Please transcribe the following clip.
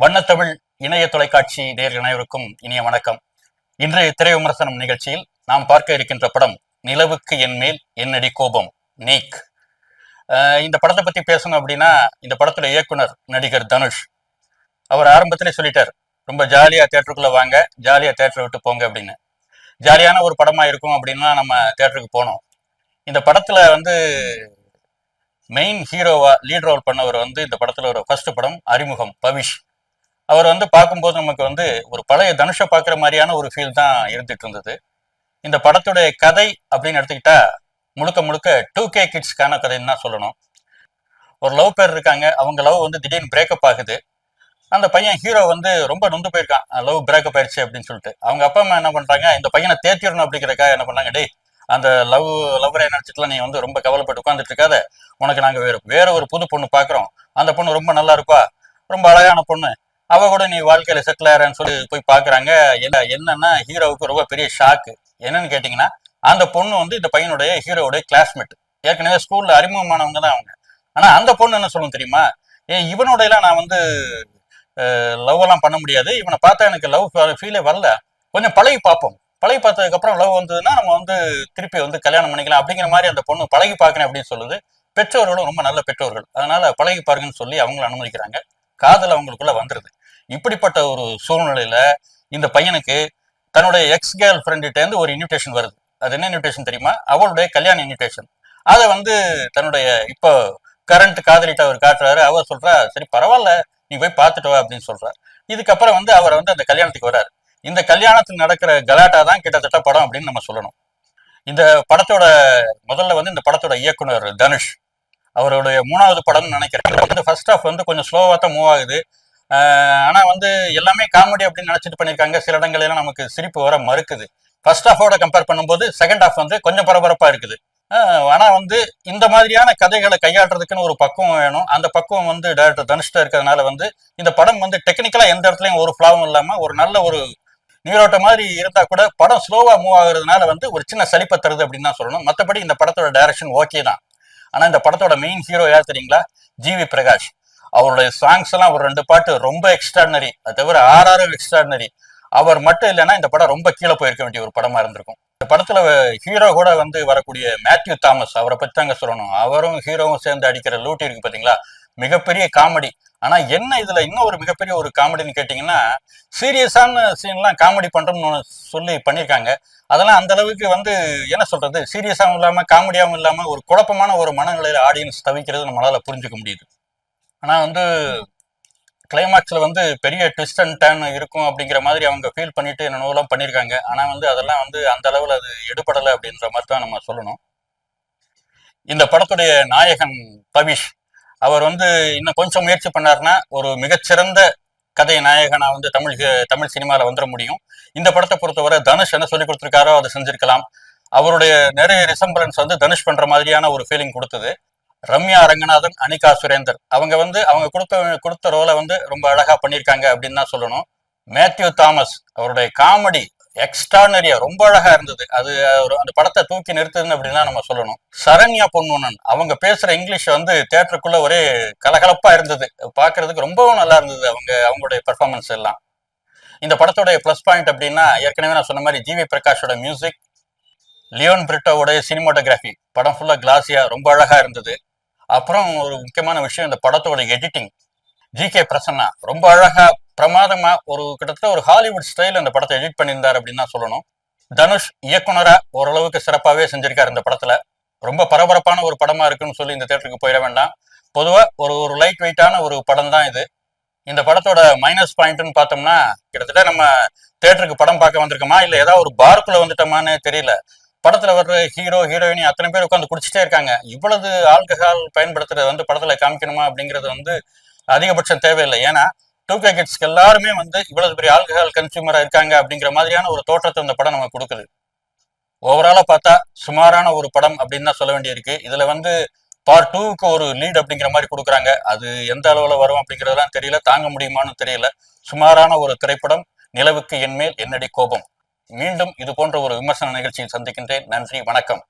வண்ணத்தமிழ் இணைய தொலைக்காட்சி நேர் அனைவருக்கும் இனிய வணக்கம். இன்றைய திரை விமர்சனம் நிகழ்ச்சியில் நாம் பார்க்க இருக்கின்ற படம் நிலவுக்கு என் மேல் என்னடி கோபம் நீக். இந்த படத்தை பத்தி பேசணும் அப்படின்னா இந்த படத்துல இயக்குனர் நடிகர் தனுஷ். அவர் ஆரம்பத்திலே சொல்லிட்டார் ரொம்ப ஜாலியா தேட்டருக்குள்ள வாங்க ஜாலியா தேட்டரை விட்டு போங்க அப்படின்னு. ஜாலியான ஒரு படமா இருக்கும் அப்படின்னா நம்ம தேட்டருக்கு போனோம் இந்த படத்துல வந்து மெயின் ஹீரோவா லீட் ரோல் பண்ணவர் வந்து இந்த படத்துல ஒரு ஃபர்ஸ்ட் படம் அறிமுகம் பவிஷ். அவர் வந்து பார்க்கும்போது நமக்கு வந்து ஒரு பழைய தனுஷை பார்க்குற மாதிரியான ஒரு ஃபீல் தான் இருந்துட்டு இருந்தது. இந்த படத்துடைய கதை அப்படின்னு எடுத்துக்கிட்டா முழுக்க முழுக்க டூ கே கிட்ஸ்க்கான கதைன்னு தான் சொல்லணும். ஒரு லவ் பேர் இருக்காங்க அவங்க லவ் வந்து திடீர்னு பிரேக்கப் ஆகுது. அந்த பையன் ஹீரோ வந்து ரொம்ப நொந்து போயிருக்கான். லவ் பிரேக்கப் ஆயிடுச்சு அப்படின்னு சொல்லிட்டு. அவங்க அப்பா அம்மா என்ன பண்ணுறாங்க இந்த பையனை தேத்திடணும் அப்படிங்கிறக்காக என்ன பண்ணாங்க டேய் அந்த லவ் லவ்வரை நினச்சிட்டுலாம் நீ வந்து ரொம்ப கவலைப்பட்டு உட்காந்துட்டு இருக்காத. உனக்கு நாங்கள் வேறு வேற ஒரு புது பொண்ணு பார்க்குறோம். அந்த பொண்ணு ரொம்ப நல்லா இருப்பா. ரொம்ப அழகான பொண்ணு. அவ கூட நீ வாழ்க்கையில செட்டில் ஆறன்னு சொல்லி போய் பாக்குறாங்க. என்ன என்னன்னா ஹீரோவுக்கு ரொம்ப பெரிய ஷாக்கு என்னன்னு கேட்டீங்கன்னா அந்த பொண்ணு வந்து இந்த பையனுடைய ஹீரோவுடைய கிளாஸ்மேட் ஏற்கனவே ஸ்கூல்ல அறிமுகமானவங்க தான் அவங்க. ஆனா அந்த பொண்ணு என்ன சொல்லும் தெரியுமா? ஏ இவனோட எல்லாம் நான் வந்து லவ் எல்லாம் பண்ண முடியாது. இவனை பார்த்தா எனக்கு லவ் ஃபீலே வரல. கொஞ்சம் பழகி பார்ப்போம். பழகி பார்த்ததுக்கு அப்புறம் லவ் வந்ததுன்னா நம்ம வந்து திருப்பி வந்து கல்யாணம் பண்ணிக்கலாம். அப்படிங்கிற மாதிரி அந்த பொண்ணு பழகி பார்க்கணும் அப்படின்னு சொல்லுது. பெற்றோர்களும் ரொம்ப நல்ல பெற்றோர்கள். அதனால பழகி பாருங்கன்னு சொல்லி அவங்கள அனுமதிக்கிறாங்க. காதல் அவங்களுக்குள்ள வந்துருது. இப்படிப்பட்ட ஒரு சூழ்நிலையில இந்த பையனுக்கு தன்னுடைய எக்ஸ் கேர்ள் ஃப்ரெண்டுகிட்டேருந்து ஒரு இன்விடேஷன் வருது. அது என்ன இன்விடேஷன் தெரியுமா? அவளுடைய கல்யாண இன்விடேஷன் அதை வந்து தன்னுடைய இப்போ கரண்ட் காதலிட்ட அவர் காட்டுறாரு. அவர் சொல்றா சரி பரவாயில்ல நீ போய் பார்த்துட்டு வா அப்படின்னு சொல்றாரு. இதுக்கப்புறம் வந்து அவர் வந்து அந்த கல்யாணத்துக்கு வராரு. இந்த கல்யாணத்தில் நடக்கிற கலாட்டா தான் கிட்டத்தட்ட படம் அப்படின்னு நம்ம சொல்லணும். இந்த படத்தோட முதல்ல வந்து இந்த படத்தோட இயக்குனர் தனுஷ். அவருடைய மூணாவது படம்னு நினைக்கிறேன். வந்து ஃபர்ஸ்ட் ஆஃப் வந்து கொஞ்சம் ஸ்லோவாக தான் மூவ் ஆகுது. ஆனால் வந்து எல்லாமே காமெடி அப்படின்னு நினைச்சிட்டு பண்ணியிருக்காங்க. சில இடங்கள்லாம் நமக்கு சிரிப்பு வர மறுக்குது. ஃபர்ஸ்ட் ஹாஃபோட கம்பேர் பண்ணும்போது செகண்ட் ஹாஃப் வந்து கொஞ்சம் பரபரப்பாக இருக்குது. ஆனால் வந்து இந்த மாதிரியான கதைகளை கையாளுறதுக்குன்னு ஒரு பக்குவம் வேணும். அந்த பக்குவம் வந்து டேரக்டர் தனுஷ்ட இருக்கிறதுனால வந்து இந்த படம் வந்து டெக்னிக்கலாக எந்த இடத்துலையும் ஒரு ஃப்ளாவும் இல்லாமல் ஒரு நல்ல ஒரு நீரோட்ட மாதிரி இருந்தால் கூட படம் ஸ்லோவாக மூவ் ஆகுறதுனால வந்து ஒரு சின்ன சலிப்பை தருது அப்படின்னு தான் சொல்லணும். மற்றபடி இந்த படத்தோட டைரக்ஷன் ஓகே தான். ஆனால் இந்த படத்தோட மெயின் ஹீரோ யார் தெரியுங்களா? ஜிவி பிரகாஷ். அவருடைய சாங்ஸ் எல்லாம் ஒரு ரெண்டு பாட்டு ரொம்ப எக்ஸ்ட்ராடனரி அது தவிர ஆறாரும் எக்ஸ்ட்ராடனரி அவர் மட்டும் இல்லைன்னா இந்த படம் ரொம்ப கீழே போயிருக்க வேண்டிய ஒரு படமா இருந்திருக்கும். இந்த படத்துல ஹீரோ கூட வந்து வரக்கூடிய மேத்யூ தாமஸ் அவரை பத்தி தாங்க சொல்லணும். அவரும் ஹீரோவும் சேர்ந்து அடிக்கிற லூட்டி இருக்கு பாத்தீங்களா? மிகப்பெரிய காமெடி ஆனா என்ன இதுல இன்னும் ஒரு மிகப்பெரிய ஒரு காமெடின்னு கேட்டீங்கன்னா சீரியஸான சீன்லாம் காமெடி பண்றோம்னு சொல்லி பண்ணியிருக்காங்க. அதெல்லாம் அந்த அளவுக்கு வந்து என்ன சொல்றது? சீரியஸாகவும் இல்லாம காமெடியாகவும் இல்லாம ஒரு குழப்பமான ஒரு மனநிலையில ஆடியன்ஸ் தவிக்கிறது நம்மளால புரிஞ்சுக்க முடியுது. ஆனா வந்து கிளைமாக்ஸ்ல வந்து பெரிய ட்விஸ்ட் அண்ட் டர்ன் இருக்கும் அப்படிங்கிற மாதிரி அவங்க ஃபீல் பண்ணிட்டு என்னென்னலாம் பண்ணியிருக்காங்க ஆனா வந்து அதெல்லாம் வந்து அந்த அளவுல அது எடுபடலை அப்படின்ற மாதிரி தான் நம்ம சொல்லணும். இந்த படத்துடைய நாயகன் பவிஷ் அவர் வந்து இன்னும் கொஞ்சம் முயற்சி பண்ணாருன்னா ஒரு மிகச்சிறந்த கதை நாயகனாக வந்து தமிழ் தமிழ் சினிமாவில் வந்துட முடியும். இந்த படத்தை பொறுத்தவரை தனுஷ் என்ன சொல்லி கொடுத்துருக்காரோ அதை செஞ்சிருக்கலாம். அவருடைய நிறைய ரிசம்பரன்ஸ் வந்து தனுஷ் பண்ணுற மாதிரியான ஒரு ஃபீலிங் கொடுத்தது. ரம்யா ரங்கநாதன் அனிகா சுரேந்தர். அவங்க வந்து அவங்க கொடுத்த கொடுத்த ரோலை வந்து ரொம்ப அழகா பண்ணியிருக்காங்க அப்படின்னு தான் சொல்லணும். மேத்யூ தாமஸ் அவருடைய காமெடி எக்ஸ்ட்ரானரியா ரொம்ப அழகா இருந்தது. அது ஒரு- அந்த படத்தை தூக்கி நிறுத்துதுன்னு அப்படின்னு தான் நம்ம சொல்லணும். சரண்யா பொன்முனன் அவங்க பேசுற இங்கிலீஷ் வந்து தேட்டருக்குள்ள ஒரே கலகலப்பா இருந்தது. பாக்குறதுக்கு ரொம்பவும் நல்லா இருந்தது அவங்க அவங்களுடைய பெர்ஃபார்மன்ஸ் எல்லாம். இந்த படத்துடைய ப்ளஸ் பாயிண்ட் அப்படின்னா ஏற்கனவே நான் சொன்ன மாதிரி ஜிவி பிரகாஷோட மியூசிக் லியோன் பிரிட்டோவோட சினிமாட்டோகிராஃபி படம் ஃபுல்லாக கிளாஸியாக ரொம்ப அழகாக இருந்தது. அப்புறம் ஒரு முக்கியமான விஷயம் இந்த படத்தோட எடிட்டிங் ஜி கே பிரசன்னா ரொம்ப அழகா பிரமாதமா ஒரு கிட்டத்தட்ட ஒரு ஹாலிவுட் ஸ்டைல் அந்த படத்தை எடிட் பண்ணியிருந்தார் அப்படின்னு தான் சொல்லணும். தனுஷ் இயக்குனரா ஓரளவுக்கு சிறப்பாகவே செஞ்சிருக்காரு இந்த படத்துல. ரொம்ப பரபரப்பான ஒரு படமா இருக்குன்னு சொல்லி இந்த தேட்டருக்கு போயிட வேண்டாம். பொதுவா ஒரு ஒரு லைட் வெயிட்டான ஒரு படம் தான் இது. இந்த படத்தோட மைனஸ் பாயிண்ட்னு பார்த்தோம்னா கிட்டத்தட்ட நம்ம தேட்டருக்கு படம் பார்க்க வந்திருக்கோமா? இல்ல ஏதாவது ஒரு பார்க்குள்ள வந்துட்டோமான்னு தெரியல. படத்துல வர்ற ஹீரோ ஹீரோயினி அத்தனை பேர் உட்காந்து குடிச்சிட்டே இருக்காங்க. இவ்வளவு ஆல்கஹால் பயன்படுத்துறது வந்து படத்துல காமிக்கணுமா அப்படிங்கிறது வந்து அதிகபட்சம் தேவையில்லை. ஏன்னா டூ கே கிட்ஸ்க்கு எல்லாருமே வந்து இவ்வளவு பெரிய ஆல்கஹால் கன்சியூமரா இருக்காங்க அப்படிங்கிற மாதிரியான ஒரு தோற்றத்தை இந்த படம் நமக்கு கொடுக்குது. ஓவராலா பார்த்தா சுமாரான ஒரு படம் அப்படின்னு தான் சொல்ல வேண்டியிருக்கு. இதுல வந்து பார்ட் டூவுக்கு ஒரு லீட் அப்படிங்கிற மாதிரி கொடுக்குறாங்க. அது எந்த அளவுல வரும் அப்படிங்கறதெல்லாம் தெரியல. தாங்க முடியுமான்னு தெரியல. சுமாரான ஒரு திரைப்படம் நிலவுக்கு என்மேல் என்னடி கோபம். மீண்டும் இது போன்ற ஒரு விமர்சன நிகழ்ச்சியில் சந்திக்கின்றேன். நன்றி வணக்கம்.